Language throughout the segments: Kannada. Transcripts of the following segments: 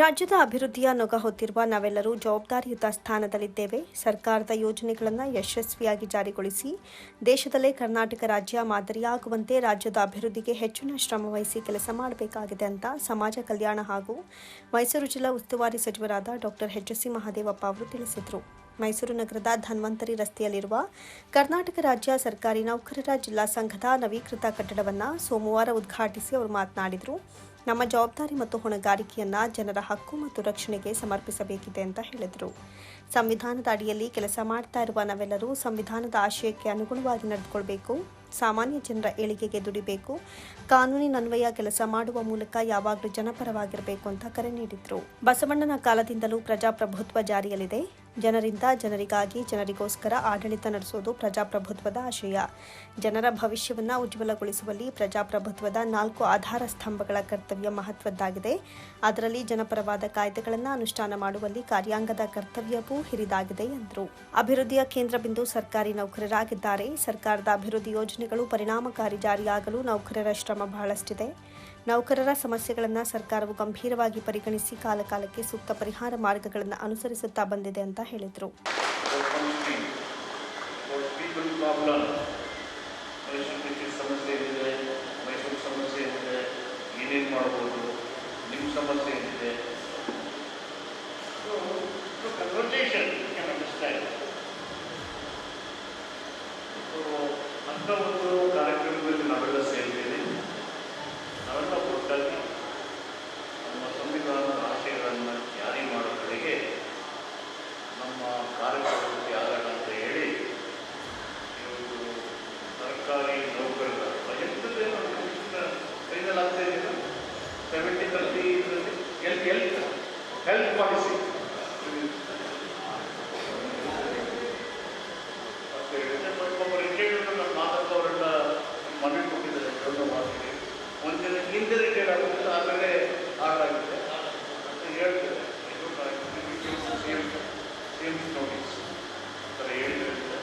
ರಾಜ್ಯದ ಅಭಿವೃದ್ಧಿಯ ನೊಗ ಹೊತ್ತಿರುವ ನಾವೆಲ್ಲರೂ ಜವಾಬ್ದಾರಿಯುತ ಸ್ಥಾನದಲ್ಲಿದ್ದೇವೆ. ಸರ್ಕಾರದ ಯೋಜನೆಗಳನ್ನು ಯಶಸ್ವಿಯಾಗಿ ಜಾರಿಗೊಳಿಸಿ ದೇಶದಲ್ಲೇ ಕರ್ನಾಟಕ ರಾಜ್ಯ ಮಾದರಿಯಾಗುವಂತೆ ರಾಜ್ಯದ ಅಭಿವೃದ್ಧಿಗೆ ಹೆಚ್ಚಿನ ಶ್ರಮ ವಹಿಸಿ ಕೆಲಸ ಮಾಡಬೇಕಾಗಿದೆ ಅಂತ ಸಮಾಜ ಕಲ್ಯಾಣ ಹಾಗೂ ಮೈಸೂರು ಜಿಲ್ಲಾ ಉಸ್ತುವಾರಿ ಸಚಿವರಾದ ಡಾಕ್ಟರ್ ಎಚ್ ಎಸ್ ಮಹಾದೇವಪ್ಪ ಅವರು ತಿಳಿಸಿದರು. ಮೈಸೂರು ನಗರದ ಧನ್ವಂತರಿ ರಸ್ತೆಯಲ್ಲಿರುವ ಕರ್ನಾಟಕ ರಾಜ್ಯ ಸರ್ಕಾರಿ ನೌಕರರ ಜಿಲ್ಲಾ ಸಂಘದ ನವೀಕೃತ ಕಟ್ಟಡವನ್ನು ಸೋಮವಾರ ಉದ್ಘಾಟಿಸಿ ಅವರು ಮಾತನಾಡಿದರು. ನಮ್ಮ ಜವಾಬ್ದಾರಿ ಮತ್ತು ಹೊಣೆಗಾರಿಕೆಯನ್ನ ಜನರ ಹಕ್ಕು ಮತ್ತು ರಕ್ಷಣೆಗೆ ಸಮರ್ಪಿಸಬೇಕಿದೆ ಅಂತ ಹೇಳಿದರು. ಸಂವಿಧಾನದ ಅಡಿಯಲ್ಲಿ ಕೆಲಸ ಮಾಡ್ತಾ ಇರುವ ನಾವೆಲ್ಲರೂ ಸಂವಿಧಾನದ ಆಶಯಕ್ಕೆ ಅನುಗುಣವಾಗಿ ನಡೆದುಕೊಳ್ಬೇಕು, ಸಾಮಾನ್ಯ ಜನರ ಏಳಿಗೆಗೆ ದುಡಿಬೇಕು ಕಾನೂನಿನನ್ವಯ ಕೆಲಸ ಮಾಡುವ ಮೂಲಕ ಯಾವಾಗಲೂ ಜನಪರವಾಗಿರಬೇಕು ಅಂತ ಕರೆ ನೀಡಿದರು. ಬಸವಣ್ಣನ ಕಾಲದಿಂದಲೂ ಪ್ರಜಾಪ್ರಭುತ್ವ ಜಾರಿಯಲ್ಲಿದೆ. ಜನರಿಂದ ಜನರಿಗಾಗಿ ಜನರಿಗೋಸ್ಕರ ಆಡಳಿತ ನಡೆಸುವುದು ಪ್ರಜಾಪ್ರಭುತ್ವದ ಆಶಯ. ಜನರ ಭವಿಷ್ಯವನ್ನು ಉಜ್ವಲಗೊಳಿಸುವಲ್ಲಿ ಪ್ರಜಾಪ್ರಭುತ್ವದ ನಾಲ್ಕು ಆಧಾರ ಸ್ತಂಭಗಳ ಕರ್ತವ್ಯ ಮಹತ್ವದ್ದಾಗಿದೆ. ಅದರಲ್ಲಿ ಜನಪರವಾದ ಕಾಯ್ದೆಗಳನ್ನು ಅನುಷ್ಠಾನ ಮಾಡುವಲ್ಲಿ ಕಾರ್ಯಾಂಗದ ಕರ್ತವ್ಯವೂ ಹಿರಿದಾಗಿದೆ ಎಂದರು. ಅಭಿವೃದ್ಧಿಯ ಕೇಂದ್ರ ಬಿಂದು ಸರ್ಕಾರಿ ನೌಕರರಾಗಿದ್ದಾರೆ. ಸರ್ಕಾರದ ಅಭಿವೃದ್ಧಿ ಯೋಜನೆಗಳು ಪರಿಣಾಮಕಾರಿ ಜಾರಿಯಾಗಲು ನೌಕರರ ಶ್ರಮ ಬಹಳಷ್ಟಿದೆ. ನೌಕರರ ಸಮಸ್ಯೆಗಳನ್ನು ಸರ್ಕಾರವು ಗಂಭೀರವಾಗಿ ಪರಿಗಣಿಸಿ ಕಾಲಕಾಲಕ್ಕೆ ಸೂಕ್ತ ಪರಿಹಾರ ಮಾರ್ಗಗಳನ್ನು ಅನುಸರಿಸುತ್ತಾ ಬಂದಿದೆ ಅಂತ ಹೇಳಿದರು. ಸಮಸ್ಯೆ ಏನಿದೆ ಮೈಸೂರು ಸಮಸ್ಯೆ ಏನಿದೆ ಏನೇನು ಮಾಡ್ಬೋದು ನಿಮ್ಮ ಸಮಸ್ಯೆ ಏನಿದೆ ಅಂಥ ಒಂದು ಕಾರ್ಯಕ್ರಮದಲ್ಲಿ ನಾವೆಲ್ಲ ಸೇರಿದ್ದೇವೆ ನಾವೆಲ್ಲ ಒಟ್ಟಾಗಿ ನಮ್ಮ ಸಂವಿಧಾನದ ಆಶಯಗಳನ್ನು ಜಾರಿ ಮಾಡೋ ಕಡೆಗೆ ನಮ್ಮ ಕಾರ್ಯಕರ್ತರಿಗೆ ಆಗೋಣ ಅಂತ ಹೇಳಿ ಇವತ್ತು ಸರ್ಕಾರಿ ನೌಕರರ ಬಜೆಟ್ನಲ್ಲಿ ಕೈನಲ್ಲಿ ಆಗ್ತಾ ಇದೆ ಸೆವೆಂಟಿ ತರ್ಟಿ ಇದರಲ್ಲಿ ಹೆಲ್ತ್ ಹೆಲ್ತ್ ಹೆಲ್ತ್ ಪಾಲಿಸಿ ಒಬ್ಬ ರಿಟೈರ್ಡ್ ನಮ್ಮ ಮಾತಾಡ್ತವರೆಲ್ಲ ಮನೆ ಕೊಟ್ಟಿದ್ದಾರೆ ದೊಡ್ಡ ಮಾತಿಗೆ ಒಂದಿನ ಹಿಂದೆ ರಿಟೈರ್ಡ್ ಆಗುತ್ತೆ ಆಮೇಲೆ ಹಾಳಾಗಿದೆ ಅಂತ ಹೇಳ್ತಾರೆ ಸೇಮ್ ಸೇಮ್ ನೋಟಿಸ್ ಆ ಥರ ಹೇಳಿದ್ರಿಂದ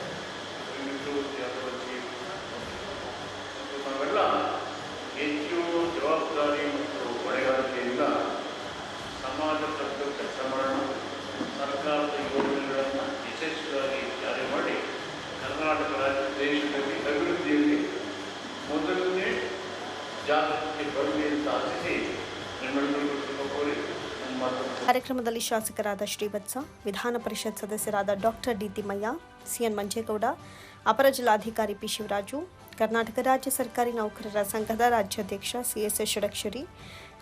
ದಯವಿಟ್ಟು ಯಾವುದೋ ಚೀಫ್ ಮತ್ತು ನಾವೆಲ್ಲ ಹೆಚ್ಚು ಜವಾಬ್ದಾರಿ ಮತ್ತು ಹೊಣೆಗಾರಿಕೆಯಿಂದ ಸಮಾಜ ತಕ್ಕ ಕೆಲಸ ಮಾಡೋಣ ಸರ್ಕಾರದ ಯೋಜನೆಗಳನ್ನು ಯಶಸ್ವಿಯಾಗಿ ಜಾರಿ ಮಾಡಿ ಕರ್ನಾಟಕ ರಾಜ್ಯ ದೇಶದಲ್ಲಿ ಅಭಿವೃದ್ಧಿಯಲ್ಲಿ ಮೊದಲನೇ ಜಾಗಕ್ಕೆ ಬರಲಿ ಅಂತ ಆಶಿಸಿ ನಿಮ್ಮೆಲ್ಲರಿಗೂ ಕೋರಿ ಕಾರ್ಯಕ್ರಮದಲ್ಲಿ ಶಾಸಕರಾದ ಶ್ರೀವತ್ಸ, ವಿಧಾನ ಪರಿಷತ್ ಸದಸ್ಯರಾದ doctor D Thimmaiah, CN Manjegowda, ಅಪರ ಜಿಲ್ಲಾಧಿಕಾರಿ ಪಿ ಶಿವರಾಜು, ಕರ್ನಾಟಕ ರಾಜ್ಯ ಸರ್ಕಾರಿ ನೌಕರರ ಸಂಘದ ರಾಜ್ಯಾಧ್ಯಕ್ಷ ಸಿಎಸ್ಎಸ್ ಷಡಕ್ಷರಿ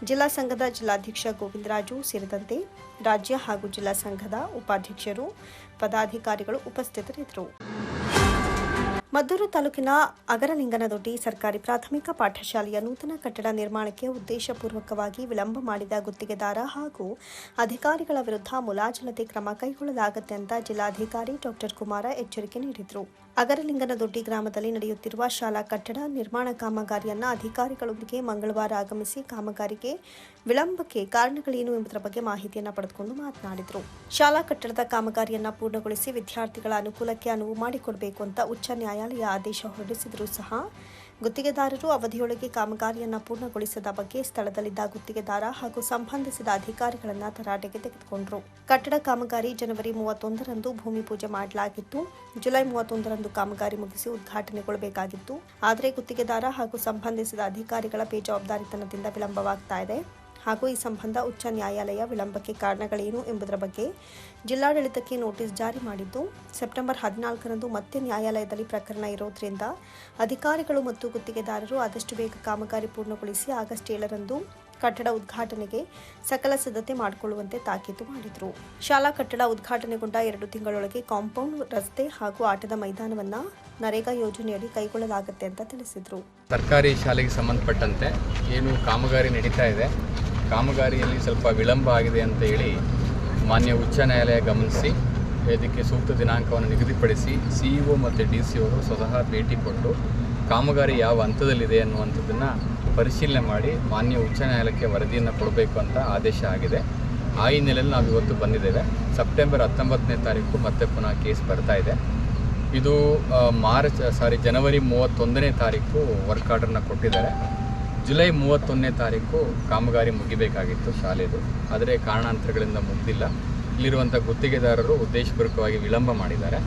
ಜಿಲ್ಲಾ ಸಂಘದ ಜಿಲ್ಲಾಧ್ಯಕ್ಷ ಗೋವಿಂದರಾಜು ಸೇರಿದಂತೆ ರಾಜ್ಯ ಹಾಗೂ ಜಿಲ್ಲಾ ಸಂಘದ ಉಪಾಧ್ಯಕ್ಷರು ಪದಾಧಿಕಾರಿಗಳು ಉಪಸ್ಥಿತರಿದ್ದರು. ಮದ್ದೂರು ತಾಲೂಕಿನ ಅಗರಲಿಂಗನದೊಡ್ಡಿ ಸರ್ಕಾರಿ ಪ್ರಾಥಮಿಕ ಪಾಠಶಾಲೆಯ ನೂತನ ಕಟ್ಟಡ ನಿರ್ಮಾಣಕ್ಕೆ ಉದ್ದೇಶಪೂರ್ವಕವಾಗಿ ವಿಳಂಬ ಮಾಡಿದ ಗುತ್ತಿಗೆದಾರ ಹಾಗೂ ಅಧಿಕಾರಿಗಳ ವಿರುದ್ಧ ಮುಲಾಜಿಲ್ಲದೆ ಕ್ರಮ ಕೈಗೊಳ್ಳಲಾಗುತ್ತೆ ಅಂತ ಜಿಲ್ಲಾಧಿಕಾರಿ ಡಾಕ್ಟರ್ ಕುಮಾರ ಎಚ್ಚರಿಕೆ ನೀಡಿದರು. ಅಗರಲಿಂಗನದೊಡ್ಡಿ ಗ್ರಾಮದಲ್ಲಿ ನಡೆಯುತ್ತಿರುವ ಶಾಲಾ ಕಟ್ಟಡ ನಿರ್ಮಾಣ ಕಾಮಗಾರಿಯನ್ನ ಅಧಿಕಾರಿಗಳೊಂದಿಗೆ ಮಂಗಳವಾರ ಆಗಮಿಸಿ ಕಾಮಗಾರಿಗೆ ವಿಳಂಬಕ್ಕೆ ಕಾರಣಗಳೇನು ಎಂಬುದರ ಬಗ್ಗೆ ಮಾಹಿತಿಯನ್ನು ಪಡೆದುಕೊಂಡು ಮಾತನಾಡಿದರು. ಶಾಲಾ ಕಟ್ಟಡದ ಕಾಮಗಾರಿಯನ್ನ ಪೂರ್ಣಗೊಳಿಸಿ ವಿದ್ಯಾರ್ಥಿಗಳ ಅನುಕೂಲಕ್ಕೆ ಅನುವು ಮಾಡಿಕೊಡಬೇಕು ಅಂತ ಉಚ್ಚ ನ್ಯಾಯಾಲಯ ಆದೇಶ ಹೊರಡಿಸಿದರೂ ಸಹ ಗುತ್ತಿಗೆದಾರರು ಅವಧಿಯೊಳಗೆ ಕಾಮಗಾರಿಯನ್ನು ಪೂರ್ಣಗೊಳಿಸದ ಬಗ್ಗೆ ಸ್ಥಳದಲ್ಲಿದ್ದ ಗುತ್ತಿಗೆದಾರ ಹಾಗೂ ಸಂಬಂಧಿಸಿದ ಅಧಿಕಾರಿಗಳನ್ನು ತರಾಟೆಗೆ ತೆಗೆದುಕೊಂಡರು. ಕಟ್ಟಡ ಕಾಮಗಾರಿ ಜನವರಿ ಮೂವತ್ತೊಂದರಂದು ಭೂಮಿ ಪೂಜೆ ಮಾಡಲಾಗಿತ್ತು. ಜುಲೈ ಮೂವತ್ತೊಂದರಂದು ಕಾಮಗಾರಿ ಮುಗಿಸಿ ಉದ್ಘಾಟನೆಗೊಳ್ಳಬೇಕಾಗಿತ್ತು. ಆದರೆ ಗುತ್ತಿಗೆದಾರ ಹಾಗೂ ಸಂಬಂಧಿಸಿದ ಅಧಿಕಾರಿಗಳ ಬೇಜವಾಬ್ದಾರಿತನದಿಂದ ವಿಳಂಬವಾಗ್ತಾ ಇದೆ. ಹಾಗೂ ಈ ಸಂಬಂಧ ಉಚ್ಚ ನ್ಯಾಯಾಲಯ ವಿಳಂಬಕ್ಕೆ ಕಾರಣಗಳೇನು ಎಂಬುದರ ಬಗ್ಗೆ ಜಿಲ್ಲಾಡಳಿತಕ್ಕೆ ನೋಟಿಸ್ ಜಾರಿ ಮಾಡಿದ್ದು, ಸೆಪ್ಟೆಂಬರ್ ಹದಿನಾಲ್ಕರಂದು ಮತ್ತೆ ನ್ಯಾಯಾಲಯದಲ್ಲಿ ಪ್ರಕರಣ ಇರೋದ್ರಿಂದ ಅಧಿಕಾರಿಗಳು ಮತ್ತು ಗುತ್ತಿಗೆದಾರರು ಆದಷ್ಟು ಬೇಗ ಕಾಮಗಾರಿ ಪೂರ್ಣಗೊಳಿಸಿ ಆಗಸ್ಟ್ ಏಳರಂದು ಕಟ್ಟಡ ಉದ್ಘಾಟನೆಗೆ ಸಕಲ ಸಿದ್ಧತೆ ಮಾಡಿಕೊಳ್ಳುವಂತೆ ತಾಕೀತು ಮಾಡಿದರು. ಶಾಲಾ ಕಟ್ಟಡ ಉದ್ಘಾಟನೆಗೊಂಡ ಎರಡು ತಿಂಗಳೊಳಗೆ ಕಾಂಪೌಂಡ್, ರಸ್ತೆ ಹಾಗೂ ಆಟದ ಮೈದಾನವನ್ನು ನರೇಗಾ ಯೋಜನೆಯಡಿ ಕೈಗೊಳ್ಳಲಾಗುತ್ತೆ ಅಂತ ತಿಳಿಸಿದರು. ಸರ್ಕಾರಿ ಶಾಲೆಗೆ ಸಂಬಂಧಪಟ್ಟಂತೆ ಏನು ಕಾಮಗಾರಿ ನಡೀತಾ ಇದೆ ಕಾಮಗಾರಿಯಲ್ಲಿ ಸ್ವಲ್ಪ ವಿಳಂಬ ಆಗಿದೆ ಅಂತ ಹೇಳಿ ಮಾನ್ಯ ಉಚ್ಚ ನ್ಯಾಯಾಲಯ ಗಮನಿಸಿ ಇದಕ್ಕೆ ಸೂಕ್ತ ದಿನಾಂಕವನ್ನು ನಿಗದಿಪಡಿಸಿ ಸಿ ಇ ಒ ಮತ್ತು ಡಿ ಸಿ ಅವರು ಸ್ವತಃ ಭೇಟಿ ಕೊಟ್ಟು ಕಾಮಗಾರಿ ಯಾವ ಹಂತದಲ್ಲಿದೆ ಅನ್ನುವಂಥದ್ದನ್ನು ಪರಿಶೀಲನೆ ಮಾಡಿ ಮಾನ್ಯ ಉಚ್ಚ ನ್ಯಾಯಾಲಯಕ್ಕೆ ವರದಿಯನ್ನು ಕೊಡಬೇಕು ಅಂತ ಆದೇಶ ಆಗಿದೆ. ಆ ಹಿನ್ನೆಲೆಯಲ್ಲಿ ನಾವು ಇವತ್ತು ಬಂದಿದ್ದೇವೆ. ಸೆಪ್ಟೆಂಬರ್ ಹತ್ತೊಂಬತ್ತನೇ ತಾರೀಕು ಮತ್ತೆ ಪುನಃ ಕೇಸ್ ಬರ್ತಾ ಇದೆ. ಇದು ಮಾರ್ಚ್ ಸಾರಿ ಜನವರಿ ಮೂವತ್ತೊಂದನೇ ತಾರೀಕು ವರ್ಕ್ ಆರ್ಡರ್ನ ಕೊಟ್ಟಿದ್ದಾರೆ. ಜುಲೈ ಮೂವತ್ತೊಂದನೇ ತಾರೀಕು ಕಾಮಗಾರಿ ಮುಗಿಬೇಕಾಗಿತ್ತು ಶಾಲೆದು. ಆದರೆ ಕಾರಣಾಂತರಗಳಿಂದ ಮುಗ್ದಿಲ್ಲ. ಇಲ್ಲಿರುವಂಥ ಗುತ್ತಿಗೆದಾರರು ಉದ್ದೇಶಪೂರ್ವಕವಾಗಿ ವಿಳಂಬ ಮಾಡಿದ್ದಾರೆ.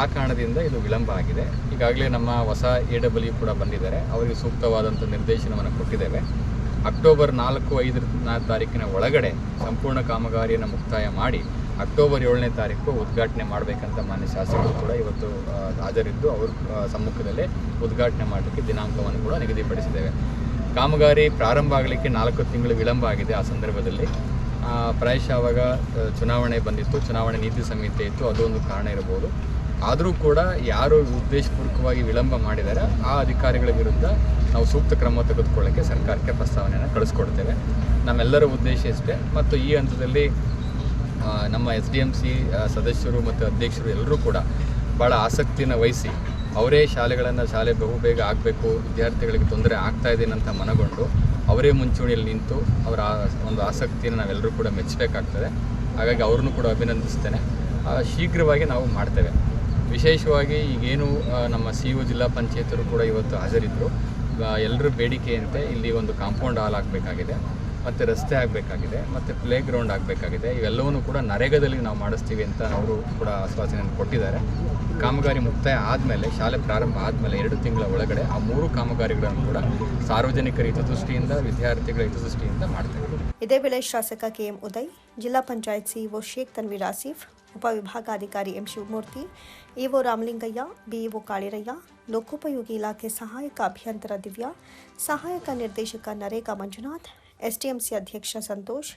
ಆ ಕಾರಣದಿಂದ ಇದು ವಿಳಂಬ ಆಗಿದೆ. ಈಗಾಗಲೇ ನಮ್ಮ ಹೊಸ ಎ ಡಬ್ಲ್ಯೂ ಕೂಡ ಬಂದಿದ್ದಾರೆ. ಅವರಿಗೆ ಸೂಕ್ತವಾದಂಥ ನಿರ್ದೇಶನವನ್ನು ಕೊಟ್ಟಿದ್ದೇವೆ. ಅಕ್ಟೋಬರ್ ನಾಲ್ಕು ಐದು ತಾರೀಕಿನ ಒಳಗಡೆ ಸಂಪೂರ್ಣ ಕಾಮಗಾರಿಯನ್ನು ಮುಕ್ತಾಯ ಮಾಡಿ ಅಕ್ಟೋಬರ್ ಏಳನೇ ತಾರೀಕು ಉದ್ಘಾಟನೆ ಮಾಡಬೇಕಂತ ಮಾನ್ಯ ಶಾಸಕರು ಕೂಡ ಇವತ್ತು ಹಾಜರಿದ್ದು. ಅವ್ರ ಸಮ್ಮುಖದಲ್ಲೇ ಉದ್ಘಾಟನೆ ಮಾಡಲಿಕ್ಕೆ ದಿನಾಂಕವನ್ನು ಕೂಡ ನಿಗದಿಪಡಿಸಿದ್ದೇವೆ. ಕಾಮಗಾರಿ ಪ್ರಾರಂಭ ಆಗಲಿಕ್ಕೆ ನಾಲ್ಕು ತಿಂಗಳು ವಿಳಂಬ ಆಗಿದೆ ಆ ಸಂದರ್ಭದಲ್ಲಿ. ಪ್ರಾಯಶಃ ಆವಾಗ ಚುನಾವಣೆ ಬಂದಿತ್ತು, ಚುನಾವಣೆ ನೀತಿ ಸಂಹಿತೆ ಇತ್ತು, ಅದು ಒಂದು ಕಾರಣ ಇರಬಹುದು. ಆದರೂ ಕೂಡ ಯಾರು ಉದ್ದೇಶಪೂರ್ವಕವಾಗಿ ವಿಳಂಬ ಮಾಡಿದ್ದಾರೆ ಆ ಅಧಿಕಾರಿಗಳ ವಿರುದ್ಧ ನಾವು ಸೂಕ್ತ ಕ್ರಮ ತೆಗೆದುಕೊಳ್ಳೋಕ್ಕೆ ಸರ್ಕಾರಕ್ಕೆ ಪ್ರಸ್ತಾವನೆಯನ್ನು ಕಳಿಸ್ಕೊಡ್ತೇವೆ. ನಮ್ಮೆಲ್ಲರ ಉದ್ದೇಶ ಇಷ್ಟೇ. ಮತ್ತು ಈ ಹಂತದಲ್ಲಿ ನಮ್ಮ ಎಸ್ ಡಿ ಎಂ ಸಿ ಸದಸ್ಯರು ಮತ್ತು ಅಧ್ಯಕ್ಷರು ಎಲ್ಲರೂ ಕೂಡ ಭಾಳ ಆಸಕ್ತಿಯನ್ನು ವಹಿಸಿ ಅವರೇ ಶಾಲೆಗಳನ್ನು ಶಾಲೆ ಬಹುಬೇಗ ಆಗಬೇಕು, ವಿದ್ಯಾರ್ಥಿಗಳಿಗೆ ತೊಂದರೆ ಆಗ್ತಾ ಅಂತ ಮನಗೊಂಡು ಅವರೇ ಮುಂಚೂಣಿಯಲ್ಲಿ ನಿಂತು ಅವರ ಒಂದು ಆಸಕ್ತಿಯನ್ನು ನಾವೆಲ್ಲರೂ ಕೂಡ ಮೆಚ್ಚಬೇಕಾಗ್ತದೆ ಹಾಗಾಗಿ ಅವ್ರನ್ನೂ ಕೂಡ ಅಭಿನಂದಿಸ್ತೇನೆ. ಶೀಘ್ರವಾಗಿ ನಾವು ಮಾಡ್ತೇವೆ. ವಿಶೇಷವಾಗಿ ಈಗೇನು ನಮ್ಮ ಸಿ ಯು ಜಿಲ್ಲಾ ಪಂಚಾಯತರು ಕೂಡ ಇವತ್ತು ಹಾಜರಿದ್ದರು ಎಲ್ಲರ ಬೇಡಿಕೆಯಂತೆ ಇಲ್ಲಿ ಒಂದು ಕಾಂಪೌಂಡ್ ಹಾಲ್ ಆಗಬೇಕಾಗಿದೆ, ಮತ್ತು ರಸ್ತೆ ಆಗಬೇಕಾಗಿದೆ, ಮತ್ತು ಪ್ಲೇ ಗ್ರೌಂಡ್ ಆಗಬೇಕಾಗಿದೆ. ಇವೆಲ್ಲವನ್ನೂ ಕೂಡ ನರೇಗಾದಲ್ಲಿ ನಾವು ಮಾಡಿಸ್ತೀವಿ ಅಂತ ಅವರು ಕೂಡ ಆಶ್ವಾಸನೆಯನ್ನು ಕೊಟ್ಟಿದ್ದಾರೆ. ಕಾಮಗಾರಿ ಮುಕ್ತಾಯ ಆದಮೇಲೆ, ಶಾಲೆ ಪ್ರಾರಂಭ ಆದಮೇಲೆ ಎರಡು ತಿಂಗಳ ಒಳಗಡೆ ಆ ಮೂರು ಕಾಮಗಾರಿಗಳನ್ನು ಕೂಡ ಸಾರ್ವಜನಿಕರ ಹಿತದೃಷ್ಟಿಯಿಂದ, ವಿದ್ಯಾರ್ಥಿಗಳ ಹಿತದೃಷ್ಟಿಯಿಂದ ಮಾಡ್ತೇವೆ ಇದೇ ವೇಳೆ ಶಾಸಕ ಕೆಎಂ ಉದಯ್, ಜಿಲ್ಲಾ ಪಂಚಾಯತ್ ಸಿಇಒ ಶೇಖ್ ತನ್ವೀರ್ ಆಸಿಫ್, ಉಪವಿಭಾಗಾಧಿಕಾರಿ M Shivamurthy, EO Ramalingaiah, BEO Kaliraiah, ಲೋಕೋಪಯೋಗಿ ಇಲಾಖೆ ಸಹಾಯಕ ಅಭಿಯಂತರ ದಿವ್ಯಾ, ಸಹಾಯಕ ನಿರ್ದೇಶಕ ನರೇಗಾ ಮಂಜುನಾಥ್ ಎಸ್ಡಿಎಂಸಿ ಅಧ್ಯಕ್ಷ ಸಂತೋಷ್,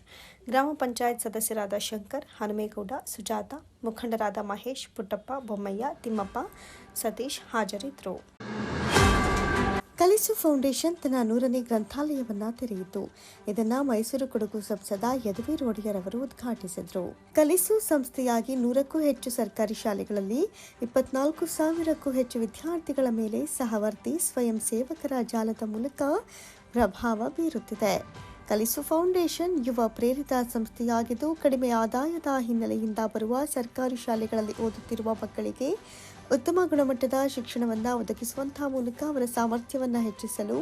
ಗ್ರಾಮ ಪಂಚಾಯತ್ ಸದಸ್ಯರಾದ ಶಂಕರ್, ಹನುಮೇಗೌಡ, ಸುಜಾತ, ಮುಖಂಡರಾದ ಮಹೇಶ್, ಪುಟ್ಟಪ್ಪ, ಬೊಮ್ಮಯ್ಯ, ತಿಮ್ಮಪ್ಪ, ಸತೀಶ್ ಹಾಜರಿದ್ದರು. ಕಲಿಸು ಫೌಂಡೇಶನ್ ತನ್ನ ನೂರನೇ ಗ್ರಂಥಾಲಯವನ್ನು ತೆರೆಯಿತು. ಇದನ್ನು ಮೈಸೂರು ಕೊಡಗು ಸಂಸದ ಯದುವೀರ್ ಒಡೆಯರ್ ಅವರು ಉದ್ಘಾಟಿಸಿದರು. ಕಲಿಸು ಸಂಸ್ಥೆಯಾಗಿ ನೂರಕ್ಕೂ ಹೆಚ್ಚು ಸರ್ಕಾರಿ ಶಾಲೆಗಳಲ್ಲಿ ಇಪ್ಪತ್ನಾಲ್ಕು ಸಾವಿರಕ್ಕೂ ಹೆಚ್ಚು ವಿದ್ಯಾರ್ಥಿಗಳ ಮೇಲೆ ಸಹವರ್ತಿ ಸ್ವಯಂ ಸೇವಕರ ಜಾಲದ ಮೂಲಕ ಪ್ರಭಾವ ಬೀರುತ್ತಿದೆ. ಕಲಿಸು ಫೌಂಡೇಶನ್ ಯುವ ಪ್ರೇರಿತ ಸಂಸ್ಥೆಯಾಗಿದ್ದು, ಕಡಿಮೆ ಆದಾಯದ ಹಿನ್ನೆಲೆಯಿಂದ ಬರುವ ಸರ್ಕಾರಿ ಶಾಲೆಗಳಲ್ಲಿ ಓದುತ್ತಿರುವ ಮಕ್ಕಳಿಗೆ ಉತ್ತಮ ಗುಣಮಟ್ಟದ ಶಿಕ್ಷಣವನ್ನು ಒದಗಿಸುವಂತಹ ಮೂಲಕ ಅವರ ಸಾಮರ್ಥ್ಯವನ್ನು ಹೆಚ್ಚಿಸಲು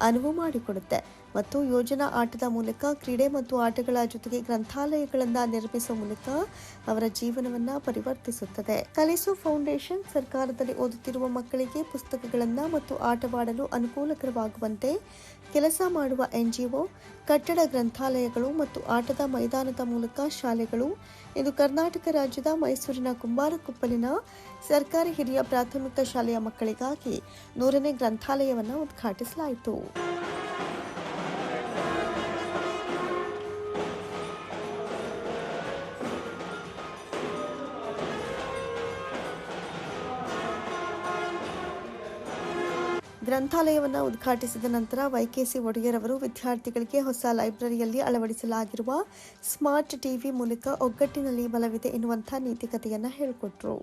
ಅನುವು ಮಾಡಿಕೊಡುತ್ತೆ. ಮತ್ತು ಯೋಜನಾ ಆಟದ ಮೂಲಕ ಕ್ರೀಡೆ ಮತ್ತು ಆಟಗಳ ಜೊತೆಗೆ ಗ್ರಂಥಾಲಯಗಳನ್ನು ನಿರ್ಮಿಸುವ ಮೂಲಕ ಅವರ ಜೀವನವನ್ನು ಪರಿವರ್ತಿಸುತ್ತದೆ. ಕಲಿಸು ಫೌಂಡೇಶನ್ ಸರ್ಕಾರದಲ್ಲಿ ಓದುತ್ತಿರುವ ಮಕ್ಕಳಿಗೆ ಪುಸ್ತಕಗಳನ್ನು ಮತ್ತು ಆಟವಾಡಲು ಅನುಕೂಲಕರವಾಗುವಂತೆ ಕೆಲಸ ಮಾಡುವ ಎನ್ಜಿಒ, ಕಟ್ಟಡ ಗ್ರಂಥಾಲಯಗಳು ಮತ್ತು ಆಟದ ಮೈದಾನದ ಮೂಲಕ ಶಾಲೆಗಳು, ಇದು ಕರ್ನಾಟಕ ರಾಜ್ಯದ ಮೈಸೂರಿನ ಕುಂಬಾರಕೊಪ್ಪಲಿನ ಸರ್ಕಾರಿ ಹಿರಿಯ ಪ್ರಾಥಮಿಕ ಶಾಲೆಯ ಮಕ್ಕಳಿಗಾಗಿ ನೂರನೇ ಗ್ರಂಥಾಲಯವನ್ನು ಉದ್ಘಾಟಿಸಲಾಯಿತು. ಗ್ರಂಥಾಲಯವನ್ನು ಉದ್ಘಾಟಿಸಿದ ನಂತರ ವೈಕೆಸಿ ಒಡೆಯರ್ ಅವರು ವಿದ್ಯಾರ್ಥಿಗಳಿಗೆ ಹೊಸ ಲೈಬ್ರರಿಯಲ್ಲಿ ಅಳವಡಿಸಲಾಗಿರುವ ಸ್ಮಾರ್ಟ್ ಟಿವಿ ಮೂಲಕ ಒಗ್ಗಟ್ಟಿನಲ್ಲಿ ಬಲವಿದೆ ಎನ್ನುವಂಥ ನೀತಿಕತೆಯನ್ನು ಹೇಳಿಕೊಟ್ರು.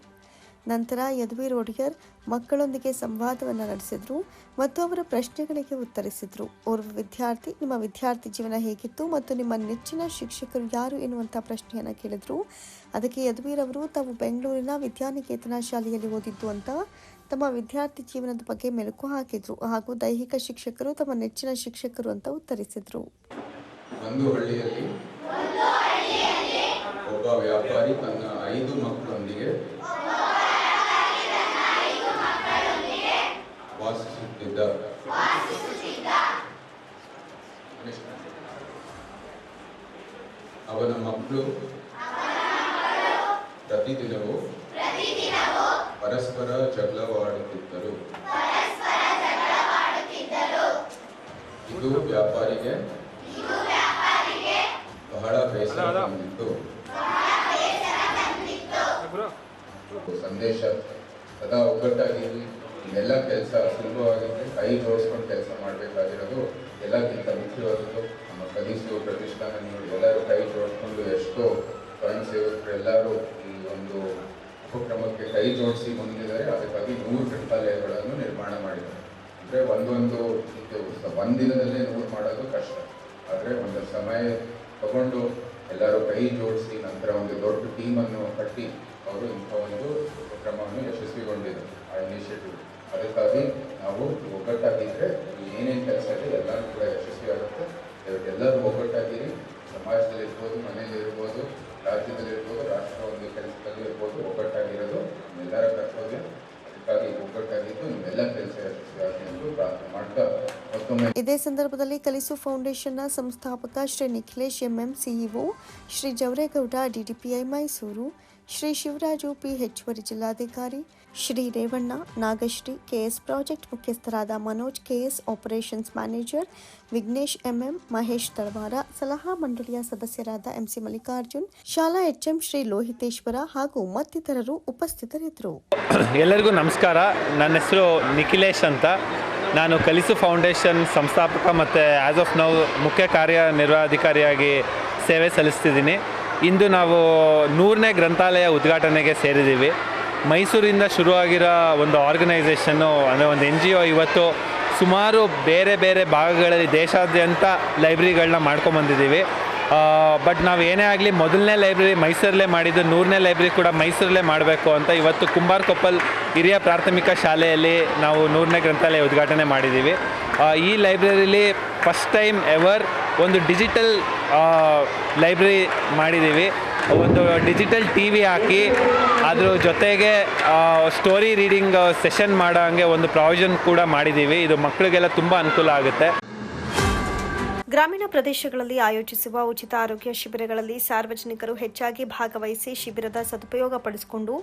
ನಂತರ ಯದುವೀರ್ ಒಡೆಯರ್ ಮಕ್ಕಳೊಂದಿಗೆ ಸಂವಾದವನ್ನು ನಡೆಸಿದರು ಮತ್ತು ಅವರ ಪ್ರಶ್ನೆಗಳಿಗೆ ಉತ್ತರಿಸಿದರು. ಓರ್ವ ವಿದ್ಯಾರ್ಥಿ, ನಿಮ್ಮ ವಿದ್ಯಾರ್ಥಿ ಜೀವನ ಹೇಗಿತ್ತು ಮತ್ತು ನಿಮ್ಮ ನೆಚ್ಚಿನ ಶಿಕ್ಷಕರು ಯಾರು ಎನ್ನುವಂಥ ಪ್ರಶ್ನೆಯನ್ನು ಕೇಳಿದರು. ಅದಕ್ಕೆ ಯದುವೀರ್ ಅವರು, ತಾವು ಬೆಂಗಳೂರಿನ ವಿದ್ಯಾನಿಕೇತನ ಶಾಲೆಯಲ್ಲಿ ಓದಿದ್ದು ಅಂತ ತಮ್ಮ ವಿದ್ಯಾರ್ಥಿ ಜೀವನದ ಬಗ್ಗೆ ಮೆಲುಕು ಹಾಕಿದ್ರು. ಹಾಗೂ ದೈಹಿಕ ಶಿಕ್ಷಕರು ತಮ್ಮ ನೆಚ್ಚಿನ ಶಿಕ್ಷಕರು ಅಂತ ಉತ್ತರಿಸಿದ್ರು. ಒಂದು ಹಳ್ಳಿಯಲ್ಲಿ ಒಬ್ಬ ವ್ಯಾಪಾರಿ ತನ್ನ ಐದು ಮಕ್ಕಳೊಂದಿಗೆ ವಾಸಿಸುತ್ತಿದ್ದ. ಅವನ ಮಕ್ಕಳು ಪ್ರತಿದಿನವೂ ಪರಸ್ಪರ ಜಗಳವಾಡುತ್ತಿದ್ದರು. ಇದು ವ್ಯಾಪಾರಿಗೆ ಬಹಳ ಬೇಸರ ತಂದಿತ್ತು. ಸಂದೇಶ. ಸದಾ ಒಗ್ಗಟ್ಟಾಗಿ ಎಲ್ಲ ಕೆಲಸ ಸುಲಭವಾಗಿದೆ. ಕೈ ಜೋಡಿಸ್ಕೊಂಡು ಕೆಲಸ ಮಾಡಬೇಕಾಗಿರೋದು ಎಲ್ಲಕ್ಕಿಂತ ಮುಖ್ಯವಾದದ್ದು. ನಮ್ಮ ಕಲಿಸು ಪ್ರತಿಷ್ಠಾನ ನೋಡಿ ಎಲ್ಲರೂ ಕೈ ಜೋಡಿಸ್ಕೊಂಡು ಎಷ್ಟೋ ಸ್ವಯಂ ಸೇವಕರು ಎಲ್ಲರೂ ಈ ಒಂದು ಉಪಕ್ರಮಕ್ಕೆ ಕೈ ಜೋಡಿಸಿ ಬಂದಿದ್ದಾರೆ. ಅದಕ್ಕಾಗಿ ನೂರು ಗ್ರಂಥಾಲಯಗಳನ್ನು ನಿರ್ಮಾಣ ಮಾಡಿದ್ದಾರೆ. ಅಂದರೆ ಒಂದೊಂದು ಇದು ಒಂದು ಒಂದಿನದಲ್ಲೇ ನೂರು ಮಾಡೋದು ಕಷ್ಟ. ಆದರೆ ಒಂದು ಸಮಯ ತಗೊಂಡು ಎಲ್ಲರೂ ಕೈ ಜೋಡಿಸಿ ನಂತರ ಒಂದು ದೊಡ್ಡ ಟೀಮನ್ನು ಕಟ್ಟಿ ಅವರು ಇಂಥ ಒಂದು ಉಪಕ್ರಮವನ್ನು ಯಶಸ್ವಿಗೊಂಡಿದ್ದರು ಆ ಇನಿಷಿಯೇಟಿವ್ ಅದಕ್ಕಾಗಿ ನಾವು ಒಗ್ಗಟ್ಟಾಗಿದ್ದರೆ ಏನೇನು ಕೆಲಸ ಇದೆ ಎಲ್ಲರೂ ಕೂಡ ಯಶಸ್ವಿ ಆಗುತ್ತೆ ಎಲ್ಲರೂ ಒಗ್ಗಟ್ಟಾಗಿರಿ. ಸಮಾಜದಲ್ಲಿ ಇರ್ಬೋದು ಮನೇಲಿ ಇರ್ಬೋದು ರಾಜ್ಯದಲ್ಲಿ ಇರ್ಬೋದು ರಾಷ್ಟ್ರ ಒಂದು ಕೆಲಸದಲ್ಲಿ ಇರ್ಬೋದು ಒಗ್ಗಟ್ಟಾಗಿರೋದು ನಮ್ಮೆಲ್ಲರ ಕರ್ತವ್ಯ ಅದಕ್ಕಾಗಿ ಒಗ್ಗಟ್ಟಾಗಿದ್ದು ನಿಮ್ಮೆಲ್ಲ ಕೆಲಸ ಯಶಸ್ವಿಯಾಗಿ ಎಂದು ಪ್ರಾರ್ಥನೆ ಮಾಡ್ತಾ ಇದೇ ಸಂದರ್ಭದಲ್ಲಿ ಕಲಿಸು ಫೌಂಡೇಶನ್ನ ಸಂಸ್ಥಾಪಕ Shri Nikhilesh MM, CEO Shri Javaregowda, DDPI Mysuru. Shri Shivaraju P ಹೆಚ್ಚುವರಿ ಜಿಲ್ಲಾಧಿಕಾರಿ, ಶ್ರೀ ರೇವಣ್ಣ ನಾಗಶ್ರೀ, ಕೆಎಸ್ ಪ್ರಾಜೆಕ್ಟ್ ಮುಖ್ಯಸ್ಥರಾದ Manoj, KS operations manager Vignesh MM, Mahesh Talawara, ಸಲಹಾ ಮಂಡಳಿಯ ಸದಸ್ಯರಾದ ಎಂಸಿ ಮಲ್ಲಿಕಾರ್ಜುನ್, ಶಾಲಾ ಎಚ್ಎಂ ಶ್ರೀ ಲೋಹಿತೇಶ್ವರ ಹಾಗೂ ಮತ್ತಿತರರು ಉಪಸ್ಥಿತರಿದ್ದರು. ಎಲ್ಲರಿಗೂ ನಮಸ್ಕಾರ. ನನ್ನ ಹೆಸರು ನಿಖಿಲೇಶ್ ಅಂತ. ನಾನು ಕಲಿಸು ಫೌಂಡೇಶನ್ ಸಂಸ್ಥಾಪಕ ಮತ್ತು ಆಸ್ ಆಫ್ ನೌ ಮುಖ್ಯ ಕಾರ್ಯನಿರ್ವಹಣಾಧಿಕಾರಿಯಾಗಿ ಸೇವೆ ಸಲ್ಲಿಸ್ತಿದ್ದೀನಿ. ಇಂದು ನಾವು ನೂರನೇ ಗ್ರಂಥಾಲಯ ಉದ್ಘಾಟನೆಗೆ ಸೇರಿದ್ದೀವಿ. ಮೈಸೂರಿಂದ ಶುರುವಾಗಿರೋ ಒಂದು ಆರ್ಗನೈಸೇಷನ್ನು ಅಂದರೆ ಒಂದು ಎನ್ ಜಿ ಒ ಇವತ್ತು ಸುಮಾರು ಬೇರೆ ಬೇರೆ ಭಾಗಗಳಲ್ಲಿ ದೇಶಾದ್ಯಂತ ಲೈಬ್ರರಿಗಳನ್ನ ಮಾಡ್ಕೊಂಬಂದಿದ್ದೀವಿ ಬಟ್ ನಾವು ಏನೇ ಆಗಲಿ ಮೊದಲನೇ ಲೈಬ್ರರಿ ಮೈಸೂರಲ್ಲೇ ಮಾಡಿದ್ದು, ನೂರನೇ ಲೈಬ್ರರಿ ಕೂಡ ಮೈಸೂರಲ್ಲೇ ಮಾಡಬೇಕು ಅಂತ ಇವತ್ತು ಕುಂಬಾರ್ಕೊಪ್ಪಲ್ ಹಿರಿಯ ಪ್ರಾಥಮಿಕ ಶಾಲೆಯಲ್ಲಿ ನಾವು ನೂರನೇ ಗ್ರಂಥಾಲಯ ಉದ್ಘಾಟನೆ ಮಾಡಿದ್ದೀವಿ ಈ ಲೈಬ್ರರಿಲಿ ಫಸ್ಟ್ ಟೈಮ್ ಎವರ್ ಒಂದು ಡಿಜಿಟಲ್ ಲೈಬ್ರರಿ ಮಾಡಿದ್ದೀವಿ ಒಂದು ಡಿಜಿಟಲ್ ಟಿ ವಿ ಹಾಕಿ ಅದ್ರ ಜೊತೆಗೆ ಸ್ಟೋರಿ ರೀಡಿಂಗ್ ಸೆಷನ್ ಮಾಡೋ ಹಾಗೆ ಒಂದು ಪ್ರಾವಿಷನ್ ಕೂಡ ಮಾಡಿದ್ದೀವಿ ಇದು ಮಕ್ಕಳಿಗೆಲ್ಲ ತುಂಬ ಅನುಕೂಲ ಆಗುತ್ತೆ. ಗ್ರಾಮೀಣ ಪ್ರದೇಶಗಳಲ್ಲಿ ಆಯೋಜಿಸುವ ಉಚಿತ ಆರೋಗ್ಯ ಶಿಬಿರಗಳಲ್ಲಿ ಸಾರ್ವಜನಿಕರು ಹೆಚ್ಚಾಗಿ ಭಾಗವಹಿಸಿ ಶಿಬಿರದ ಸದುಪಯೋಗ ಪಡಿಸಿಕೊಂಡು